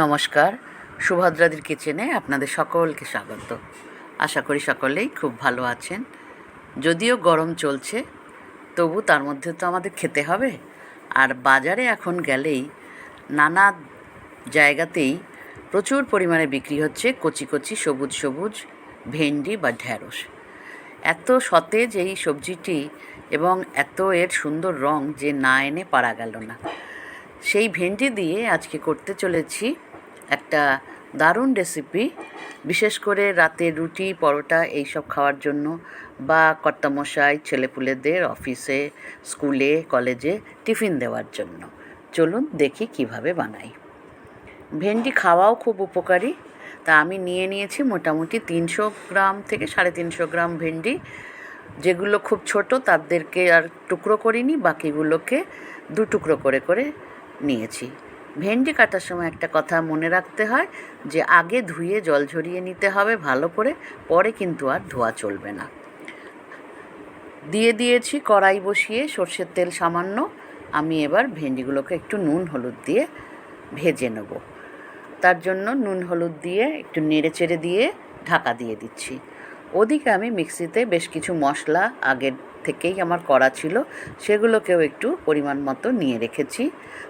নমস্কার। সুভদ্রাদির কিচেনে আপনাদের সকলকে স্বাগত। আশা করি সকলেই খুব ভালো আছেন। যদিও গরম চলছে, তবু তার মধ্যে তো আমাদের খেতে হবে। আর বাজারে এখন গেলেই নানা জায়গাতেই প্রচুর পরিমাণে বিক্রি হচ্ছে কচি কচি, সবুজ সবুজ, ভেন্ডি বা ঢ্যাঁড়স এত সতেজ এই সবজিটি এবং এত এর সুন্দর রং যে না এনে পারা গেল না। সেই ভেন্ডি দিয়ে আজকে করতে চলেছি একটা দারুণ রেসিপি বিশেষ করে রাতে রুটি, পরোটা এইসব খাওয়ার জন্য বা কর্তামশাই, ছেলেপুলেদের অফিসে, স্কুলে, কলেজে টিফিন দেওয়ার জন্য। চলুন দেখি কীভাবে বানাই। ভেন্ডি খাওয়াও খুব উপকারী। তা আমি নিয়ে নিয়েছি মোটামুটি তিনশো গ্রাম থেকে সাড়ে তিনশো গ্রাম ভেন্ডি। যেগুলো খুব ছোট তাদেরকে আর টুকরো করিনি, বাকিগুলোকে দু টুকরো করে করে নিয়েছি। ভেন্ডি কাটার সময় একটা কথা মনে রাখতে হয় যে, আগে ধুয়ে জল ঝরিয়ে নিতে হবে ভালো করে, পরে কিন্তু আর ধোয়া চলবে না। দিয়ে দিয়েছি কড়াই বসিয়ে সর্ষের তেল সামান্য। আমি এবার ভেন্ডিগুলোকে একটু নুন হলুদ দিয়ে ভেজে নেব। তার জন্য নুন হলুদ দিয়ে একটু নেড়ে চেড়ে দিয়ে ঢাকা দিয়ে দিচ্ছি। ওদিকে আমি মিক্সিতে বেশ কিছু মশলা, আগের থেকেই আমার করা ছিল, সেগুলোকেও একটু পরিমাণ মতো নিয়ে রেখেছি।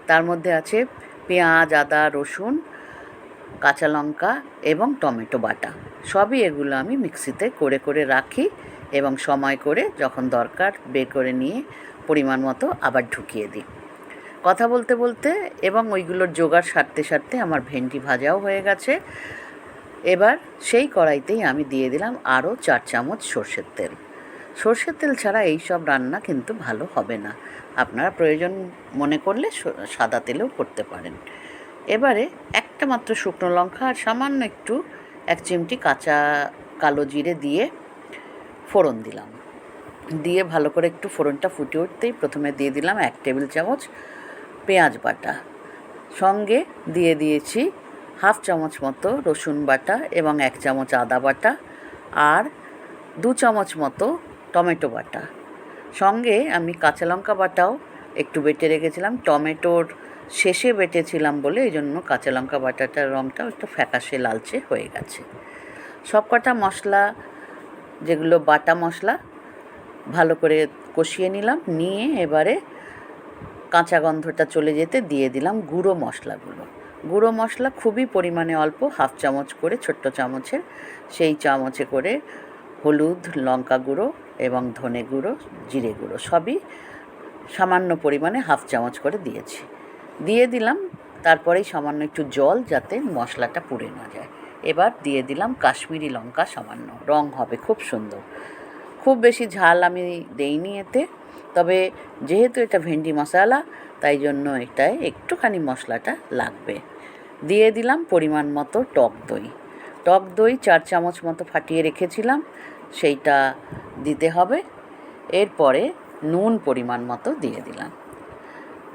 তার মধ্যে আছে পেঁয়াজ, আদা, রসুন, কাঁচা লঙ্কা এবং টমেটো বাটা। সবই এগুলো আমি মিক্সিতে করে করে রাখি এবং সময় করে যখন দরকার বের করে নিয়ে পরিমাণ মতো আবার ঢুকিয়ে দিই। কথা বলতে বলতে এবং ওইগুলোর জোগাড় সারতে সারতে আমার ভেন্ডি ভাজাও হয়ে গেছে। এবার সেই কড়াইতেই আমি দিয়ে দিলাম আরও চার চামচ সর্ষের তেল। সর্ষের তেল ছাড়া এই সব রান্না কিন্তু ভালো হবে না। আপনারা প্রয়োজন মনে করলে সাদা তেলেও করতে পারেন। এবারে একটা মাত্র শুকনো লঙ্কা আর সামান্য একটু এক চিমটি কাঁচা কালো জিরে দিয়ে ফোড়ন দিলাম। দিয়ে ভালো করে একটু ফোড়নটা ফুটে উঠতেই প্রথমে দিয়ে দিলাম এক টেবিল চামচ পেঁয়াজ বাটা। সঙ্গে দিয়ে দিয়েছি হাফ চামচ মতো রসুন বাটা এবং এক চামচ আদা বাটা আর দু চামচ মতো টমেটো বাটা। সঙ্গে আমি কাঁচা লঙ্কা বাটাও একটু বেটে রেখেছিলাম। টমেটোর শেষে বেটেছিলাম বলে এই জন্য কাঁচা লঙ্কা বাটাটার রঙটাও একটু ফ্যাকাশে লালচে হয়ে গেছে। সব কটা মশলা, যেগুলো বাটা মশলা, ভালো করে কষিয়ে নিলাম। নিয়ে এবারে কাঁচা গন্ধটা চলে যেতে দিয়ে দিলাম গুঁড়ো মশলাগুলো। গুঁড়ো মশলা খুবই পরিমাণে অল্প, হাফ চামচ করে ছোট্ট চামচের। সেই চামচে করে হলুদ, লঙ্কা গুঁড়ো এবং ধনে গুঁড়ো, জিরে গুঁড়ো সবই সামান্য পরিমাণে হাফ চামচ করে দিয়েছি। দিয়ে দিলাম, তারপরেই সামান্য একটু জল যাতে মশলাটা পুড়ে না যায়। এবার দিয়ে দিলাম কাশ্মীরি লঙ্কা সামান্য, রং হবে খুব সুন্দর। খুব বেশি ঝাল আমি দেইনি এতে, তবে যেহেতু এটা ভেন্ডি মশলা, তাই জন্য এটায় একটুখানি মশলাটা লাগবে। দিয়ে দিলাম পরিমাণ মতো টক দই। টক দই চার চামচ মতো ফাটিয়ে রেখেছিলাম, সেইটা দিতে হবে। এরপরে নুন পরিমাণ মতো দিয়ে দিলাম।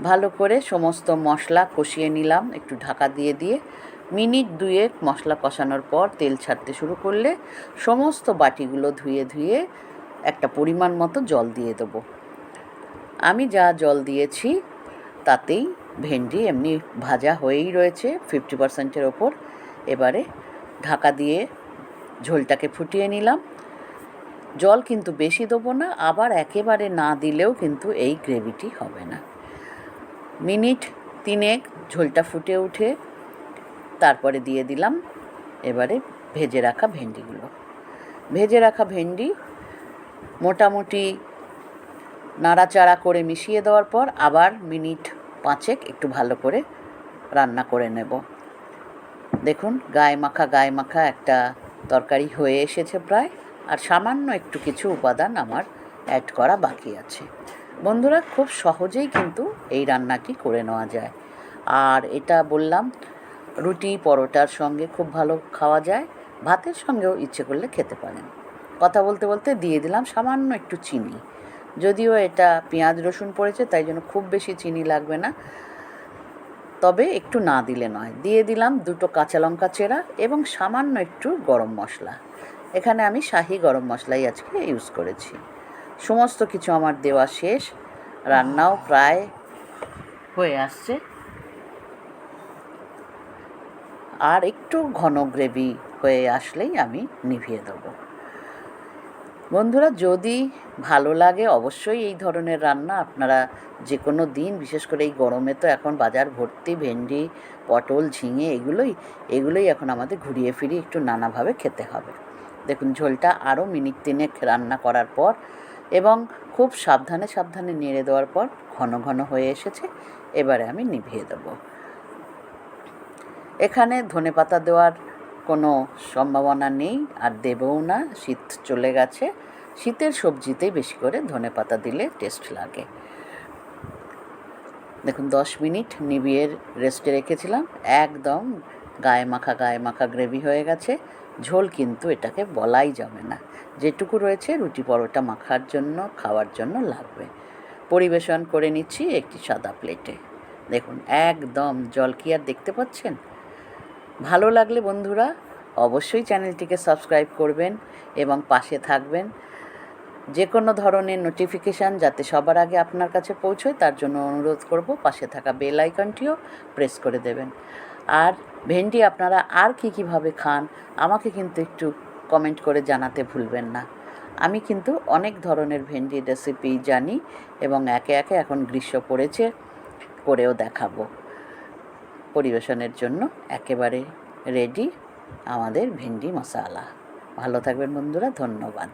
ভালো করে সমস্ত মশলা কষিয়ে নিলাম, একটু ঢাকা দিয়ে দিয়ে। মিনিট দুয়েক মশলা কষানোর পর তেল ছাড়তে শুরু করলে সমস্ত বাটিগুলো ধুয়ে ধুয়ে একটা পরিমাণ মতো জল দিয়ে দেবো। আমি যা জল দিয়েছি, তাতেই ভেন্ডি এমনি ভাজা হয়েই রয়েছে ফিফটি পার্সেন্টের ওপর। এবারে ঢাকা দিয়ে ঝোলটাকে ফুটিয়ে নিলাম। জল কিন্তু বেশি দেবো না, আবার একেবারে না দিলেও কিন্তু এই গ্রেভিটি হবে না। মিনিট তিনেক ঝোলটা ফুটে উঠে, তারপরে দিয়ে দিলাম এবারে ভেজে রাখা ভেন্ডিগুলো। ভেজে রাখা ভেন্ডি মোটামুটি নাড়াচাড়া করে মিশিয়ে দেওয়ার পর আবার মিনিট পাঁচেক একটু ভালো করে রান্না করে নেব। দেখুন, গায়ে মাখা গায়ে মাখা একটা তরকারি হয়ে এসেছে প্রায়। আর সামান্য একটু কিছু উপাদান আমার অ্যাড করা বাকি আছে। বন্ধুরা, খুব সহজেই কিন্তু এই রান্নাটি করে নেওয়া যায়। আর এটা বললাম, রুটি পরোটার সঙ্গে খুব ভালো খাওয়া যায়। ভাতের সঙ্গেও ইচ্ছে করলে খেতে পারেন। কথা বলতে বলতে দিয়ে দিলাম সামান্য একটু চিনি। যদিও এটা পেঁয়াজ, রসুন পড়েছে, তাই জন্য খুব বেশি চিনি লাগবে না। তবে একটু না দিলে নয়। দিয়ে দিলাম দুটো কাঁচা লঙ্কা চেরা এবং সামান্য একটু গরম মশলা। এখানে আমি শাহি গরম মশলাই আজকে ইউজ করেছি। সমস্ত কিছু আমার দেওয়া শেষ। রান্নাও প্রায় হয়ে আসছে। আর একটু ঘন গ্রেভি হয়ে আসলেই আমি নিভিয়ে দেবো। বন্ধুরা, যদি ভালো লাগে অবশ্যই এই ধরনের রান্না। আপনারা যে কোনো দিন, বিশেষ করে এই গরমে তো এখন বাজার ভর্তি, ভেন্ডি, পটল, ঝিঙে এগুলোই এগুলোই এখন আমাদের ঘুরিয়ে ফিরিয়ে একটু নানাভাবে খেতে হবে। দেখুন, ঝোলটা আরও মিনিট তিনেক রান্না করার পর এবং খুব সাবধানে সাবধানে নেড়ে দেওয়ার পর ঘন ঘন হয়ে এসেছে, এবারে আমি নিভিয়ে দেবো। এখানে ধনেপাতা দেওয়ার কোনো সম্ভাবনা নেই, আর দেবও না, শীত চলে গেছে। শীতের সবজিতেই বেশি করে ধনেপাতা দিলে টেস্ট লাগে। দেখুন, দশ মিনিট নিবিয়ে রেস্টে রেখেছিলাম। একদম গায়ে মাখা গায়ে মাখা গ্রেভি হয়ে গেছে। ঝোল কিন্তু এটাকে বলাই যাবে না। যেটুকু রয়েছে রুটি পরোটা মাখার জন্য, খাওয়ার জন্য লাগবে। পরিবেশন করে নিচ্ছি একটি সাদা প্লেটে দেখুন, একদম জল কি আর দেখতে পাচ্ছেন? ভালো লাগলে বন্ধুরা অবশ্যই চ্যানেলটিকে সাবস্ক্রাইব করবেন এবং পাশে থাকবেন। যে কোনো ধরনের নোটিফিকেশান যাতে সবার আগে আপনার কাছে পৌঁছয়, তার জন্য অনুরোধ করব পাশে থাকা বেল আইকনটিও প্রেস করে দেবেন। আর ভেন্ডি, আপনারা আর কী কীভাবে খান, আমাকে কিন্তু একটু কমেন্ট করে জানাতে ভুলবেন না। আমি কিন্তু অনেক ধরনের ভেন্ডি রেসিপি জানি এবং একে একে এখন গ্রীষ্ম পড়েছে, করেও দেখাবো। পরিবেশনের জন্য একেবারে রেডি আমাদের ভেন্ডি মশালা। ভালো থাকবেন বন্ধুরা ধন্যবাদ।